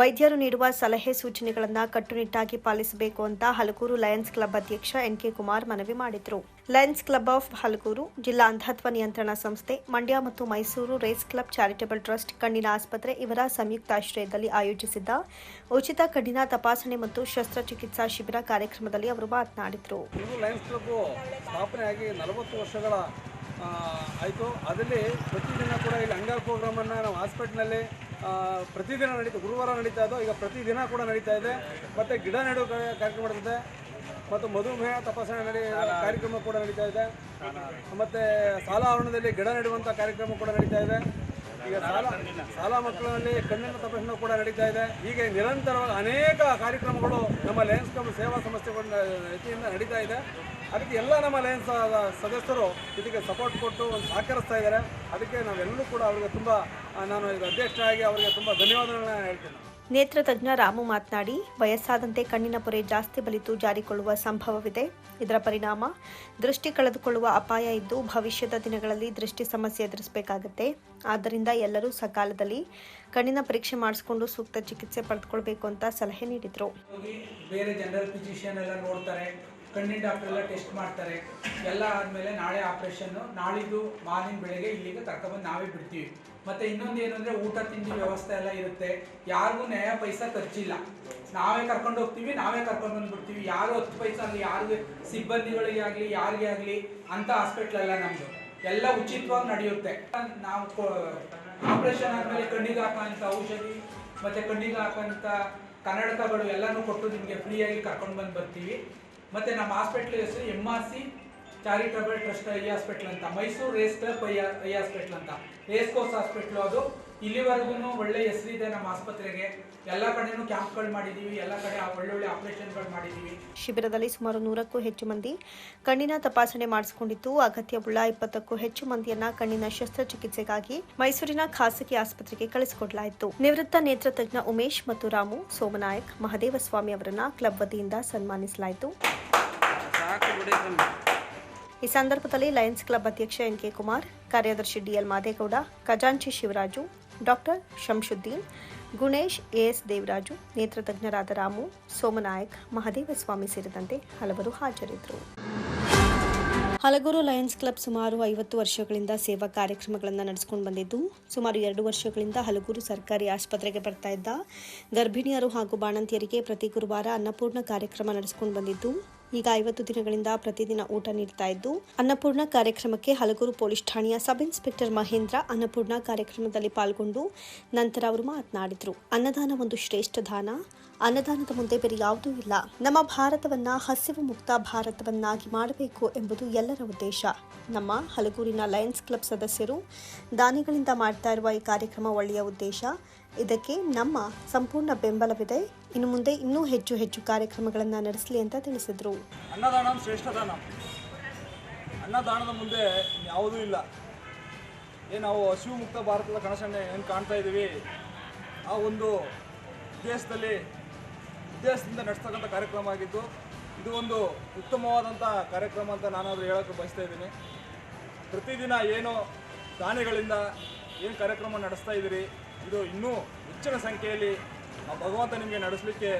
ವೈದ್ಯರು ನೀಡುವ ಸಲಹೆ ಸೂಚನೆಗಳನ್ನು ಕಟ್ಟುನಿಟ್ಟಾಗಿ ಪಾಲಿಸಬೇಕು ಅಂತ ಹಲಗೂರು ಲಯನ್ಸ್ ಕ್ಲಬ್ ಅಧ್ಯಕ್ಷ ಎನ್ ಕೆ ಕುಮಾರ್ ಮನವಿ ಮಾಡಿದರು. ಲಯನ್ಸ್ ಕ್ಲಬ್ ಆಫ್ ಹಲಗೂರು, ಜಿಲ್ಲಾ ಅಂಧತ್ವ ನಿಯಂತ್ರಣ ಸಂಸ್ಥೆ, ಮಂಡ್ಯ ಮತ್ತು Mysuru race club charitable trust, ಕಣ್ಣಿನ ಆಸ್ಪತ್ರೆ ಇವರ ಸಂಯುಕ್ತಾಶ್ರಯದಲ್ಲಿ ಆಯೋಜಿಸಿದ್ದ ಉಚಿತ ಕಣ್ಣಿನ ತಪಾಸಣೆ ಮತ್ತು ಶಸ್ತ್ರಚಿಕಿತ್ಸಾ ಶಿಬಿರ ಕಾರ್ಯಕ್ರಮದಲ್ಲಿ ಅವರು ಮಾತನಾಡಿದರು. ಲಯನ್ಸ್ ಕ್ಲಬ್ ಸ್ಥಾಪನೆಯಾಗಿ ನಲವತ್ತು ವರ್ಷಗಳ ಆಯಿತು. ಅದರಲ್ಲಿ ಪ್ರತಿದಿನ ಕೂಡ ಇಲ್ಲಿ ಅಂಗಲ್ ಪ್ರೋಗ್ರಾಮನ್ನು ನಾವು ಹಾಸ್ಪಿಟ್ಲಲ್ಲಿ ಪ್ರತಿದಿನ ನಡೀತು, ಗುರುವಾರ ನಡೀತಾ ಇದ್ದೋ, ಈಗ ಪ್ರತಿದಿನ ಕೂಡ ನಡೀತಾ ಇದೆ. ಮತ್ತು ಗಿಡ ನೆಡುವ ಕಾರ್ಯ- ಕಾರ್ಯಕ್ರಮ ಮತ್ತು ಮಧುಮೇಹ ತಪಾಸಣೆ ನಡೆಯುವ ಕಾರ್ಯಕ್ರಮ ಕೂಡ ನಡೀತಾ ಇದೆ. ಮತ್ತು ಸಾಲ ಆವರಣದಲ್ಲಿ ಗಿಡ ನೆಡುವಂಥ ಕಾರ್ಯಕ್ರಮ ಕೂಡ ನಡೀತಾ ಇದೆ. ಈಗ ಸಾಲ ಶಾಲಾ ಮಕ್ಕಳಲ್ಲಿ ಕಣ್ಣಿನ ತಪಾಸಣೆ ಕೂಡ ನಡೀತಾ ಇದೆ. ಹೀಗೆ ನಿರಂತರವಾಗಿ ಅನೇಕ ಕಾರ್ಯಕ್ರಮಗಳು ನಮ್ಮ ಲಯನ್ಸ್ ಕ್ಲಬ್ ಸೇವಾ ಸಂಸ್ಥೆಗಳ ವತಿಯಿಂದ ನಡೀತಾ ಇದೆ. ಅದಕ್ಕೆ ಎಲ್ಲ ನಮ್ಮ ಲಯನ್ಸ್ ಸದಸ್ಯರು ಇದಕ್ಕೆ ಸಪೋರ್ಟ್ ಕೊಟ್ಟು ಒಂದು ಸಹಕರಿಸ್ತಾ ಇದ್ದಾರೆ. ಅದಕ್ಕೆ ನಾವೆಲ್ಲರೂ ಕೂಡ ಅವರಿಗೆ ತುಂಬ ನಾನು ಈಗ ಅಧ್ಯಕ್ಷರಾಗಿ ಅವರಿಗೆ ತುಂಬ ಧನ್ಯವಾದಗಳನ್ನ ಹೇಳ್ತೀನಿ. ನೇತ್ರ ತಜ್ಞ ರಾಮು ಮಾತನಾಡಿ, ವಯಸ್ಸಾದಂತೆ ಕಣ್ಣಿನ ಪೊರೆ ಜಾಸ್ತಿ ಬಲಿತು ಜಾರಿಕೊಳ್ಳುವ ಸಂಭವವಿದೆ. ಇದರ ಪರಿಣಾಮ ದೃಷ್ಟಿ ಕಳೆದುಕೊಳ್ಳುವ ಅಪಾಯ ಇದ್ದು ಭವಿಷ್ಯದ ದಿನಗಳಲ್ಲಿ ದೃಷ್ಟಿ ಸಮಸ್ಯೆ ಎದುರಿಸಬೇಕಾಗುತ್ತೆ. ಆದ್ದರಿಂದ ಎಲ್ಲರೂ ಸಕಾಲದಲ್ಲಿ ಕಣ್ಣಿನ ಪರೀಕ್ಷೆ ಮಾಡಿಸಿಕೊಂಡು ಸೂಕ್ತ ಚಿಕಿತ್ಸೆ ಪಡೆದುಕೊಳ್ಬೇಕು ಅಂತ ಸಲಹೆ ನೀಡಿದರು. ಬೇರೆ ಜನರಲ್ ಫಿಸಿಷಿಯನ್ ಎಲ್ಲ ನೋಡ್ತಾರೆ, ಕಣ್ಣಿನ ಡಾಕ್ಟರ್ ಎಲ್ಲ ಟೆಸ್ಟ್ ಮಾಡ್ತಾರೆ, ಎಲ್ಲ ಆದಮೇಲೆ ನಾಳೆ ನಾಳಿದ್ದು ಮಾರ್ನಿಂಗ್ ಬೆಳಗ್ಗೆ ಇಲ್ಲಿಗೆ ನಾವೇ ಬಿಡ್ತೀವಿ. ಮತ್ತು ಇನ್ನೊಂದು ಏನು ಅಂದರೆ ಊಟ, ತಿಂಡಿ ವ್ಯವಸ್ಥೆ ಎಲ್ಲ ಇರುತ್ತೆ. ಯಾರಿಗೂ ನ್ಯಾಯ ಪೈಸಾ ಖರ್ಚಿಲ್ಲ. ನಾವೇ ಕರ್ಕೊಂಡು ಹೋಗ್ತೀವಿ, ನಾವೇ ಕರ್ಕೊಂಡು ಬಂದ್ಬಿಡ್ತೀವಿ. ಯಾರು ಹತ್ತು ಪೈಸಾ ಆಗಲಿ, ಯಾರಿಗೆ ಸಿಬ್ಬಂದಿಗಳಿಗೆ ಆಗಲಿ, ಯಾರಿಗೆ ಆಗಲಿ, ಅಂಥ ಹಾಸ್ಪಿಟ್ಲ್ ಅಲ್ಲ ನಮ್ಮದು ಎಲ್ಲ ಉಚಿತವಾಗಿ ನಡೆಯುತ್ತೆ. ನಾವು ಆಪರೇಷನ್ ಆದಮೇಲೆ ಕಣ್ಣಿಗೆ ಹಾಕೋಂಥ ಔಷಧಿ, ಮತ್ತು ಕಣ್ಣಿಗೆ ಹಾಕೋಂಥ ಕನ್ನಡಕಗಳು ಎಲ್ಲನೂ ಕೊಟ್ಟು ನಿಮಗೆ ಫ್ರೀಯಾಗಿ ಕರ್ಕೊಂಡು ಬಂದು ಬರ್ತೀವಿ. ಮತ್ತು ನಮ್ಮ ಹಾಸ್ಪಿಟ್ಲ್ ಹೆಸರು M R C charitable trust eye hospital ಅಂತ. Mysuru race club eye eye hospital ಅಂತ. ರೇಸ್ ಕೋರ್ಸ್ ಹಾಸ್ಪಿಟ್ಲು ಅದು. ಇಲ್ಲಿವರೆಗೂ ಒಳ್ಳೆ ಹೆಸರಿದೆ ನಮ್ಮ ಆಸ್ಪತ್ರೆಗೆ. ಎಲ್ಲ ಕಡೆನು ಕ್ಯಾಂಪ್ಗಳು ಮಾಡಿದ್ದೀವಿ ಎಲ್ಲ ಕಡೆ ಒಳ್ಳೊಳ್ಳೆ ಆಪರೇಷನ್ಗಳು ಮಾಡಿದ್ದೀವಿ ಶಿಬಿರದಲ್ಲಿ ಸುಮಾರು ನೂರಕ್ಕೂ ಹೆಚ್ಚು ಮಂದಿ ಕಣ್ಣಿನ ತಪಾಸಣೆ ಮಾಡಿಸಿಕೊಂಡಿದ್ದು ಅಗತ್ಯವುಳ್ಳ ಇಪ್ಪತ್ತಕ್ಕೂ ಹೆಚ್ಚು ಮಂದಿಯನ್ನ ಕಣ್ಣಿನ ಶಸ್ತ್ರಚಿಕಿತ್ಸೆಗಾಗಿ ಮೈಸೂರಿನ ಖಾಸಗಿ ಆಸ್ಪತ್ರೆಗೆ ಕಳಿಸಿಕೊಡಲಾಯಿತು. ನಿವೃತ್ತ ನೇತ್ರ ತಜ್ಞ ಉಮೇಶ್ ಮತ್ತು ರಾಮು ಸೋಮನಾಯಕ್ ಮಹದೇವಸ್ವಾಮಿ ಅವರನ್ನ ಕ್ಲಬ್ ವತಿಯಿಂದ ಸನ್ಮಾನಿಸಲಾಯಿತು. ಈ ಸಂದರ್ಭದಲ್ಲಿ ಲಯನ್ಸ್ ಕ್ಲಬ್ ಅಧ್ಯಕ್ಷ ಎನ್ ಕೆ ಕುಮಾರ್, ಕಾರ್ಯದರ್ಶಿ ಡಿಎಲ್ ಮಾದೇಗೌಡ, ಖಜಾಂಚಿ ಶಿವರಾಜು, ಡಾಕ್ಟರ್ ಶಂಶುದ್ದೀನ್, ಗುಣೇಶ್ ಎಎಸ್ ದೇವರಾಜು ನೇತ್ರತಜ್ಞರಾದ ರಾಮು, ಸೋಮನಾಯಕ್, ಮಹದೇವಸ್ವಾಮಿ ಸೇರಿದಂತೆ ಹಲವರು ಹಾಜರಿದ್ದರು. ಹಲಗೂರು ಲಯನ್ಸ್ ಕ್ಲಬ್ ಸುಮಾರು ಐವತ್ತು ವರ್ಷಗಳಿಂದ ಸೇವಾ ಕಾರ್ಯಕ್ರಮಗಳನ್ನು ನಡೆಸಿಕೊಂಡು ಬಂದಿದ್ದು, ಸುಮಾರು ಎರಡು ವರ್ಷಗಳಿಂದ ಹಲಗೂರು ಸರ್ಕಾರಿ ಆಸ್ಪತ್ರೆಗೆ ಬರ್ತಾ ಇದ್ದ ಗರ್ಭಿಣಿಯರು ಹಾಗೂ ಬಾಣಂತಿಯರಿಗೆ ಪ್ರತಿ ಗುರುವಾರ ಅನ್ನಪೂರ್ಣ ಕಾರ್ಯಕ್ರಮ ನಡೆಸಿಕೊಂಡು ಬಂದಿದ್ದು ಈಗ ಐವತ್ತು ದಿನಗಳಿಂದ ಪ್ರತಿದಿನ ಊಟ ನೀಡ್ತಾ ಇದ್ದು, ಅನ್ನಪೂರ್ಣ ಕಾರ್ಯಕ್ರಮಕ್ಕೆ ಹಲಗೂರು ಪೊಲೀಸ್ ಠಾಣೆಯ ಸಬ್ ಇನ್ಸ್ಪೆಕ್ಟರ್ ಮಹೇಂದ್ರ ಅನ್ನಪೂರ್ಣ ಕಾರ್ಯಕ್ರಮದಲ್ಲಿ ಪಾಲ್ಗೊಂಡು ನಂತರ ಅವರು ಮಾತನಾಡಿದರು. ಅನ್ನದಾನ ಒಂದು ಶ್ರೇಷ್ಠ ದಾನ. ಅನ್ನದಾನದ ಮುಂದೆ ಬೇರೆ ಯಾವುದೂ ಇಲ್ಲ. ನಮ್ಮ ಭಾರತವನ್ನ ಹಸಿವು ಮುಕ್ತ ಭಾರತವನ್ನಾಗಿ ಮಾಡಬೇಕು ಎಂಬುದು ಎಲ್ಲರ ಉದ್ದೇಶ. ನಮ್ಮ ಹಲಗೂರಿನ ಲಯನ್ಸ್ ಕ್ಲಬ್ ಸದಸ್ಯರು ದಾನಿಗಳಿಂದ ಮಾಡ್ತಾ ಇರುವ ಈ ಕಾರ್ಯಕ್ರಮ ಒಳ್ಳೆಯ ಉದ್ದೇಶ. ಇದಕ್ಕೆ ನಮ್ಮ ಸಂಪೂರ್ಣ ಬೆಂಬಲವಿದೆ. ಇನ್ನು ಮುಂದೆ ಇನ್ನೂ ಹೆಚ್ಚು ಹೆಚ್ಚು ಕಾರ್ಯಕ್ರಮಗಳನ್ನು ನಡೆಸಲಿ ಅಂತ ತಿಳಿಸಿದರು. ಅನ್ನದಾನ ಶ್ರೇಷ್ಠದಾನ. ಅನ್ನದಾನದ ಮುಂದೆ ಯಾವುದೂ ಇಲ್ಲ. ಏನು ನಾವು ಹಸಿವು ಮುಕ್ತ ಭಾರತದ ಕನಸನ್ನು ಏನು ಕಾಣ್ತಾ ಇದ್ದೀವಿ ಆ ಒಂದು ಉದ್ದೇಶದಲ್ಲಿ, ಉದ್ದೇಶದಿಂದ ನಡೆಸ್ತಕ್ಕಂಥ ಕಾರ್ಯಕ್ರಮ ಆಗಿದ್ದು, ಇದು ಒಂದು ಉತ್ತಮವಾದಂಥ ಕಾರ್ಯಕ್ರಮ ಅಂತ ನಾನಾದರೂ ಹೇಳೋಕ್ಕೆ ಬಯಸ್ತಾ ಇದ್ದೀನಿ. ಪ್ರತಿದಿನ ಏನು ದಾನಿಗಳಿಂದ ಏನು ಕಾರ್ಯಕ್ರಮ ನಡೆಸ್ತಾ ಇದ್ದೀರಿ? ಇದು ಇನ್ನೂ ಹೆಚ್ಚಿನ ಸಂಖ್ಯೆಯಲ್ಲಿ ಆ ಭಗವಂತ ನಿಮಗೆ ನಡೆಸಲಿಕ್ಕೆ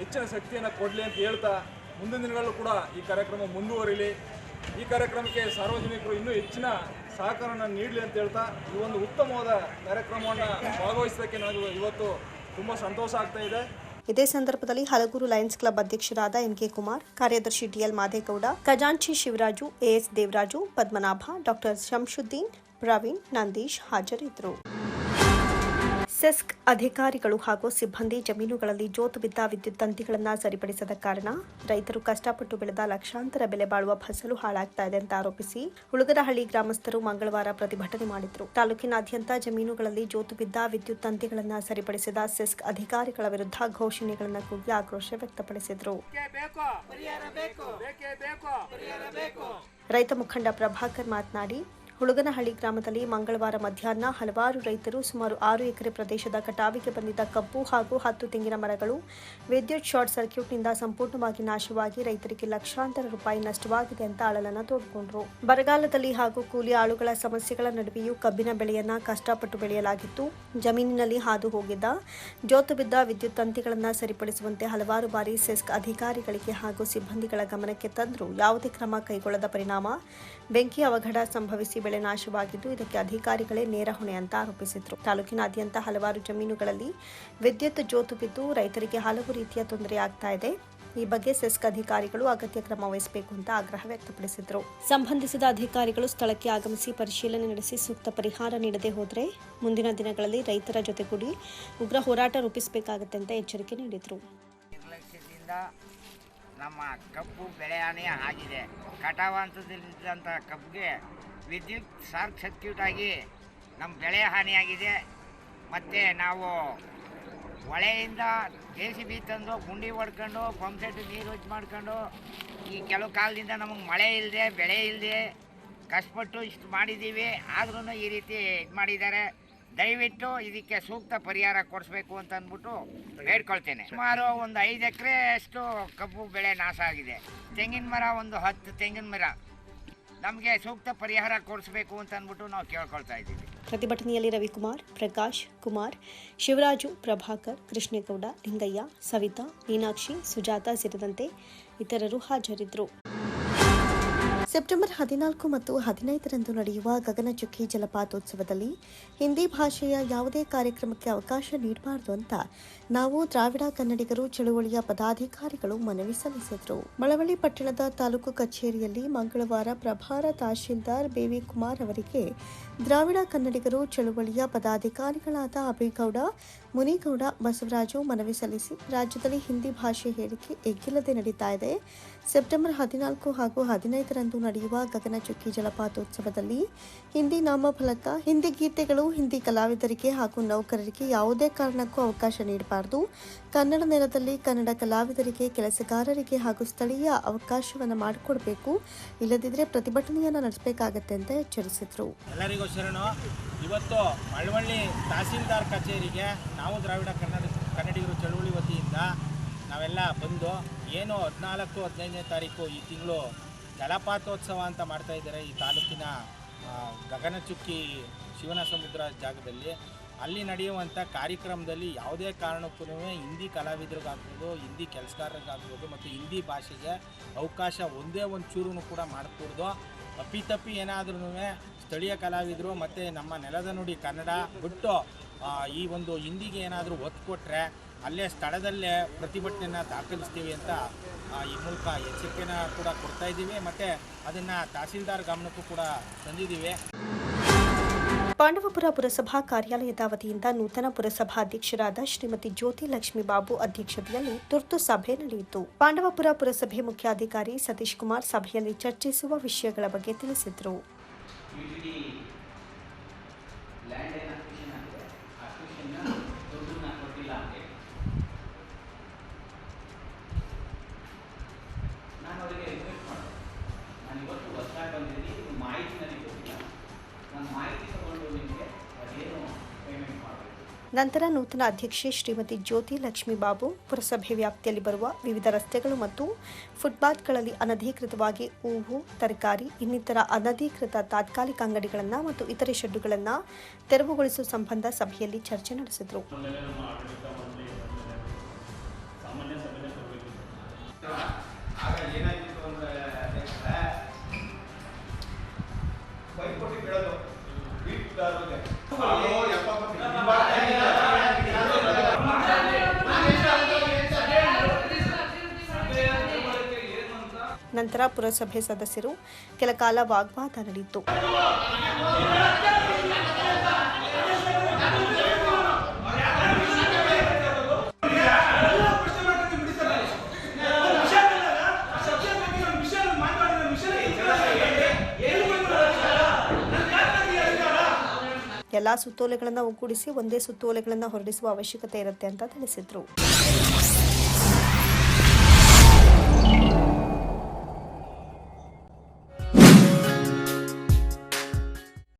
ಹೆಚ್ಚಿನ ಶಕ್ತಿಯನ್ನು ಕೊಡಲಿ ಅಂತ ಹೇಳ್ತಾ ಮುಂದಿನ ದಿನಗಳಲ್ಲೂ ಕೂಡ ಈ ಕಾರ್ಯಕ್ರಮ ಮುಂದುವರಿಲಿ. ಈ ಕಾರ್ಯಕ್ರಮಕ್ಕೆ ಸಾರ್ವಜನಿಕರು ಇನ್ನೂ ಹೆಚ್ಚಿನ ಸಹಕಾರನ ನೀಡಲಿ ಅಂತ ಹೇಳ್ತಾ ಈ ಒಂದು ಉತ್ತಮವಾದ ಕಾರ್ಯಕ್ರಮವನ್ನು ಭಾಗವಹಿಸೋದಕ್ಕೆ ನನಗೆ ಇವತ್ತು ತುಂಬ ಸಂತೋಷ ಆಗ್ತಾ ಇದೆ. ಇದೇ ಸಂದರ್ಭದಲ್ಲಿ ಹಲಗೂರು ಲಯನ್ಸ್ ಕ್ಲಬ್ ಅಧ್ಯಕ್ಷರಾದ ಎನ್ಕೆ ಕುಮಾರ್, ಕಾರ್ಯದರ್ಶಿ ಡಿಎಲ್ ಮಾದೇಗೌಡ, ಖಜಾಂಚಿ ಶಿವರಾಜು ಎಎಸ್ ದೇವರಾಜು, ಪದ್ಮನಾಭ, ಡಾಕ್ಟರ್ ಶಂಶುದ್ದೀನ್, ಪ್ರವೀಣ್ ನಂದೀಶ್ ಹಾಜರಿದ್ದರು. ಸೆಸ್ಕ್ ಅಧಿಕಾರಿಗಳು ಹಾಗೂ ಸಿಬ್ಬಂದಿ ಜಮೀನುಗಳಲ್ಲಿ ಜೋತು ಬಿದ್ದ ವಿದ್ಯುತ್ ತಂತಿಗಳನ್ನು ಸರಿಪಡಿಸದ ಕಾರಣ ರೈತರು ಕಷ್ಟಪಟ್ಟು ಬೆಳೆದ ಲಕ್ಷಾಂತರ ಬೆಲೆ ಬಾಳುವ ಫಸಲು ಹಾಳಾಗ್ತಾ ಇದೆ ಅಂತ ಆರೋಪಿಸಿ ಹುಳುಗರಹಳ್ಳಿ ಗ್ರಾಮಸ್ಥರು ಮಂಗಳವಾರ ಪ್ರತಿಭಟನೆ ಮಾಡಿದರು. ತಾಲೂಕಿನಾದ್ಯಂತ ಜಮೀನುಗಳಲ್ಲಿ ಜೋತು ಬಿದ್ದ ವಿದ್ಯುತ್ ತಂತಿಗಳನ್ನು ಸರಿಪಡಿಸಿದ ಸೆಸ್ಕ್ ಅಧಿಕಾರಿಗಳ ವಿರುದ್ಧ ಘೋಷಣೆಗಳನ್ನು ಕೂಗಿ ಆಕ್ರೋಶ ವ್ಯಕ್ತಪಡಿಸಿದರು. ರೈತ ಮುಖಂಡ ಪ್ರಭಾಕರ್ ಮಾತನಾಡಿ ಹುಳುಗನಹಳ್ಳಿ ಗ್ರಾಮದಲ್ಲಿ ಮಂಗಳವಾರ ಮಧ್ಯಾಹ್ನ ಹಲವಾರು ರೈತರು ಸುಮಾರು ಆರು ಎಕರೆ ಪ್ರದೇಶದ ಕಟಾವಿಗೆ ಬಂದಿದ್ದ ಕಬ್ಬು ಹಾಗೂ ಹತ್ತು ತೆಂಗಿನ ಮರಗಳು ವಿದ್ಯುತ್ ಶಾರ್ಟ್ ಸರ್ಕ್ಯೂಟ್ನಿಂದ ಸಂಪೂರ್ಣವಾಗಿ ನಾಶವಾಗಿ ರೈತರಿಗೆ ಲಕ್ಷಾಂತರ ರೂಪಾಯಿ ನಷ್ಟವಾಗಿದೆ ಅಂತ ಅಳಲನ್ನು ತೋಡಿಕೊಂಡ್ರು. ಬರಗಾಲದಲ್ಲಿ ಹಾಗೂ ಕೂಲಿ ಆಳುಗಳ ಸಮಸ್ಯೆಗಳ ನಡುವೆಯೂ ಕಬ್ಬಿನ ಬೆಳೆಯನ್ನ ಕಷ್ಟಪಟ್ಟು ಬೆಳೆಯಲಾಗಿತ್ತು. ಜಮೀನಿನಲ್ಲಿ ಹಾದು ಹೋಗಿದ್ದ, ಜೋತು ಬಿದ್ದ ವಿದ್ಯುತ್ ತಂತಿಗಳನ್ನು ಸರಿಪಡಿಸುವಂತೆ ಹಲವಾರು ಬಾರಿ ಸೆಸ್ಕ್ ಅಧಿಕಾರಿಗಳಿಗೆ ಹಾಗೂ ಸಿಬ್ಬಂದಿಗಳ ಗಮನಕ್ಕೆ ತಂದರೂ ಯಾವುದೇ ಕ್ರಮ ಕೈಗೊಳ್ಳದ ಪರಿಣಾಮ. ಬೆಂಕಿ ಅವಘಡ ಸಂಭವಿಸಿ ಬೆಳೆ ನಾಶವಾಗಿದ್ದು ಇದಕ್ಕೆ ಅಧಿಕಾರಿಗಳೇ ನೇರ ಹೊಣೆ ಅಂತ ಆರೋಪಿಸಿದ್ರು. ತಾಲೂಕಿನಾದ್ಯಂತ ಹಲವಾರು ಜಮೀನುಗಳಲ್ಲಿ ವಿದ್ಯುತ್ ಜೋತು ಬಿದ್ದು ರೈತರಿಗೆ ಹಲವು ರೀತಿಯ ತೊಂದರೆ ಆಗ್ತಾ ಇದೆ. ಈ ಬಗ್ಗೆ ಸೆಸ್ಕ್ ಅಧಿಕಾರಿಗಳು ಅಗತ್ಯ ಕ್ರಮ ವಹಿಸಬೇಕು ಅಂತ ಆಗ್ರಹ ವ್ಯಕ್ತಪಡಿಸಿದರು. ಸಂಬಂಧಿಸಿದ ಅಧಿಕಾರಿಗಳು ಸ್ಥಳಕ್ಕೆ ಆಗಮಿಸಿ ಪರಿಶೀಲನೆ ನಡೆಸಿ ಸೂಕ್ತ ಪರಿಹಾರ ನೀಡದೆ ಹೋದರೆ ಮುಂದಿನ ದಿನಗಳಲ್ಲಿ ರೈತರ ಜೊತೆಗೂಡಿ ಉಗ್ರ ಹೋರಾಟ ರೂಪಿಸಬೇಕಾಗುತ್ತೆ ಅಂತ ಎಚ್ಚರಿಕೆ ನೀಡಿದರು. ನಮ್ಮ ಕಬ್ಬು ಬೆಳೆ ಹಾನಿ ಆಗಿದೆ. ಕಟಾವ ಕಬ್ಬಿಗೆ ವಿದ್ಯುತ್ ಶಾರ್ಟ್ ಸರ್ಕ್ಯೂಟ್ ಆಗಿ ನಮ್ಮ ಬೆಳೆ ಹಾನಿಯಾಗಿದೆ. ಮತ್ತು ನಾವು ಹೊಳೆಯಿಂದ ಜೆ ಸಿ ಬಿ ತಂದು ಗುಂಡಿ ಹೊಡ್ಕೊಂಡು, ಪಂಪ್ ಸೆಟ್ ನೀರು ಇದು ಮಾಡ್ಕೊಂಡು, ಈ ಕೆಲವು ಕಾಲದಿಂದ ನಮಗೆ ಮಳೆ ಇಲ್ಲದೆ ಬೆಳೆ ಇಲ್ಲದೆ ಕಷ್ಟಪಟ್ಟು ಇಷ್ಟು ಮಾಡಿದ್ದೀವಿ ಆದ್ರೂ ಈ ರೀತಿ ಇದು ಮಾಡಿದ್ದಾರೆ. ದಯವಿಟ್ಟು ಇದಕ್ಕೆ ಸೂಕ್ತ ಪರಿಹಾರ ಕೊಡಿಸ್ಬೇಕು ಅಂತ ಅಂದ್ಬಿಟ್ಟು ಬೇಡ್ಕೊಳ್ತೇನೆ. ಸುಮಾರು ಒಂದು ಐದು ಎಕರೆ ಅಷ್ಟು ಕಬ್ಬು ಬೆಳೆ ನಾಶ ಆಗಿದೆ. ತೆಂಗಿನ ಮರ ಒಂದು ಹತ್ತು ತೆಂಗಿನ ಮರ. ನಮಗೆ ಸೂಕ್ತ ಪರಿಹಾರ ಕೊಡಿಸಬೇಕು ಅಂತ ಅಂದ್ಬಿಟ್ಟು ನಾವು ಕೇಳ್ಕೊಳ್ತಾ ಇದ್ದೀವಿ. ಪ್ರತಿಭಟನೆಯಲ್ಲಿ ರವಿಕುಮಾರ್, ಪ್ರಕಾಶ್ ಕುಮಾರ್, ಶಿವರಾಜು ಪ್ರಭಾಕರ್, ಕೃಷ್ಣೇಗೌಡ, ಲಿಂಗಯ್ಯ, ಸವಿತಾ, ಮೀನಾಕ್ಷಿ, ಸುಜಾತ ಸೇರಿದಂತೆ ಇತರರು ಹಾಜರಿದ್ದರು. ಸೆಪ್ಟೆಂಬರ್ ಹದಿನಾಲ್ಕು ಮತ್ತು ಹದಿನೈದರಂದು ನಡೆಯುವ ಗಗನಚುಕ್ಕಿ ಜಲಪಾತೋತ್ಸವದಲ್ಲಿ ಹಿಂದಿ ಭಾಷೆಯ ಯಾವುದೇ ಕಾರ್ಯಕ್ರಮಕ್ಕೆ ಅವಕಾಶ ನೀಡಬಾರದು ಅಂತ ನಾವು ದ್ರಾವಿಡ ಕನ್ನಡಿಗರು, ಚಳುವಳಿಯ ಪದಾಧಿಕಾರಿಗಳು ಮನವಿ ಸಲ್ಲಿಸಿದರು. ಮಳವಳ್ಳಿ ಪಟ್ಟಣದ ತಾಲೂಕು ಕಚೇರಿಯಲ್ಲಿ ಮಂಗಳವಾರ ಪ್ರಭಾರ ತಹಶೀಲ್ದಾರ್ ಬೇವಿ ಕುಮಾರ್ ಅವರಿಗೆ ದ್ರಾವಿಡ ಕನ್ನಡಿಗರು, ಚಳುವಳಿಯ ಪದಾಧಿಕಾರಿಗಳಾದ ಅಭಿಗೌಡ ಮುನಿಗೌಡ, ಬಸವರಾಜು ಮನವಿ ಸಲ್ಲಿಸಿ ರಾಜ್ಯದಲ್ಲಿ ಹಿಂದಿ ಭಾಷೆ ಹೇಳಿಕೆ ಎಗ್ಗಿಲ್ಲದೆ ನಡೀತಾ ಇದೆ. ಸೆಪ್ಟೆಂಬರ್ ಹದಿನಾಲ್ಕು ಹಾಗೂ ಹದಿನೈದರಂದು ನಡೆಯುವ ಗಗನಚುಕ್ಕಿ ಜಲಪಾತೋತ್ಸವದಲ್ಲಿ ಹಿಂದಿ ನಾಮಫಲಕ, ಹಿಂದಿ ಗೀತೆಗಳು, ಹಿಂದಿ ಕಲಾವಿದರಿಗೆ ಹಾಗೂ ನೌಕರರಿಗೆ ಯಾವುದೇ ಕಾರಣಕ್ಕೂ ಅವಕಾಶ ನೀಡಬಾರದು. ಕನ್ನಡ ನೆಲದಲ್ಲಿ ಕನ್ನಡ ಕಲಾವಿದರಿಗೆ, ಕೆಲಸಗಾರರಿಗೆ ಹಾಗೂ ಸ್ಥಳೀಯ ಅವಕಾಶವನ್ನು ಮಾಡಿಕೊಡಬೇಕು. ಇಲ್ಲದಿದ್ದರೆ ಪ್ರತಿಭಟನೆಯನ್ನು ನಡೆಸಬೇಕಾಗತ್ತೆ ಅಂತ ಎಚ್ಚರಿಸಿದರು. ಎಲ್ಲರಿಗೂ ಶರಣು. ಇವತ್ತು ಮಳವಳ್ಳಿ ತಹಸೀಲ್ದಾರ್ ಕಚೇರಿಗೆ ನಾವು ದ್ರಾವಿಡ ಕನ್ನಡ, ಕನ್ನಡಿಗರು ಚಳುವಳಿ ವತಿಯಿಂದ ನಾವೆಲ್ಲ ಬಂದು ಏನು ಹದಿನಾಲ್ಕು, ಹದಿನೈದನೇ ತಾರೀಕು ಈ ತಿಂಗಳು ಜಲಪಾತೋತ್ಸವ ಅಂತ ಮಾಡ್ತಾ ಇದ್ದಾರೆ ಈ ತಾಲೂಕಿನ ಗಗನಚುಕ್ಕಿ ಶಿವನ ಸಮುದ್ರ ಜಾಗದಲ್ಲಿ. ಅಲ್ಲಿ ನಡೆಯುವಂಥ ಕಾರ್ಯಕ್ರಮದಲ್ಲಿ ಯಾವುದೇ ಕಾರಣಕ್ಕೂ ಹಿಂದಿ ಕಲಾವಿದರಿಗಾಗ್ಬೋದು, ಹಿಂದಿ ಕೆಲಸಗಾರರಿಗಾಗ್ಬೋದು ಮತ್ತು ಹಿಂದಿ ಭಾಷೆಗೆ ಅವಕಾಶ ಒಂದೇ ಒಂದು ಚೂರು ಕೂಡ ಮಾಡಿಕೊಡ್ದು. ಅಪ್ಪಿತಪ್ಪಿ ಏನಾದ್ರೂ ಸ್ಥಳೀಯ ಕಲಾವಿದರು ಮತ್ತು ನಮ್ಮ ನೆಲದ ನುಡಿ ಕನ್ನಡ ಬಿಟ್ಟು ಈ ಒಂದು ಹಿಂದಿಗೆ ಏನಾದರೂ ಒತ್ತು ಕೊಟ್ಟರೆ ಅಲ್ಲೇ ಸ್ಥಳದಲ್ಲೇ ಪ್ರತಿಭಟನೆಯನ್ನು ದಾಖಲಿಸ್ತೀವಿ ಅಂತ ಆ, ಈ ಮೂಲಕ ಎಚ್ಚರಿಕೆನ ಕೂಡ ಕೊಡ್ತಾ ಇದ್ದೀವಿ. ಮತ್ತು ಅದನ್ನು ತಹಸೀಲ್ದಾರ್ ಗಮನಕ್ಕೂ ಕೂಡ ತಂದಿದ್ದೀವಿ. ಪಾಂಡವಪುರ ಪುರಸಭಾ ಕಾರ್ಯಾಲಯದ ವತಿಯಿಂದ ನೂತನ ಪುರಸಭಾಧ್ಯಕ್ಷರಾದ ಶ್ರೀಮತಿ ಜ್ಯೋತಿ ಲಕ್ಷ್ಮೀ ಬಾಬು ಅಧ್ಯಕ್ಷತೆಯಲ್ಲಿ ತುರ್ತು ಸಭೆ ನಡೆಯಿತು. ಪಾಂಡವಪುರ ಪುರಸಭೆ ಮುಖ್ಯಾಧಿಕಾರಿ ಸತೀಶ್ ಕುಮಾರ್ ಸಭೆಯಲ್ಲಿ ಚರ್ಚಿಸುವ ವಿಷಯಗಳ ಬಗ್ಗೆ ತಿಳಿಸಿದರು. ನಂತರ ನೂತನ ಅಧ್ಯಕ್ಷೆ ಶ್ರೀಮತಿ ಜ್ಯೋತಿ ಲಕ್ಷ್ಮೀ ಬಾಬು, ಪುರಸಭೆ ವ್ಯಾಪ್ತಿಯಲ್ಲಿ ಬರುವ ವಿವಿಧ ರಸ್ತೆಗಳು ಮತ್ತು ಫುಟ್ಪಾತ್ಗಳಲ್ಲಿ ಅನಧಿಕೃತವಾಗಿ ಹೂವು, ತರಕಾರಿ, ಇನ್ನಿತರ ಅನಧಿಕೃತ ತಾತ್ಕಾಲಿಕ ಅಂಗಡಿಗಳನ್ನು ಮತ್ತು ಇತರೆ ಶೆಡ್ಡುಗಳನ್ನು ತೆರವುಗೊಳಿಸುವ ಸಂಬಂಧ ಸಭೆಯಲ್ಲಿ ಚರ್ಚೆ ನಡೆಸಿದರು. ನಂತರ ಪುರಸಭೆ ಸದಸ್ಯರು ಕೆಲ ಕಾಲ ವಾಗ್ವಾದ ನಡೆಯಿತು ಎಲ್ಲಾ ಸುತ್ತೋಲೆಗಳನ್ನು ಒಗ್ಗೂಡಿಸಿ ಒಂದೇ ಸುತ್ತೋಲೆಗಳನ್ನು ಹೊರಡಿಸುವ ಅವಶ್ಯಕತೆ ಇರುತ್ತೆ ಅಂತ ತಿಳಿಸಿದರು.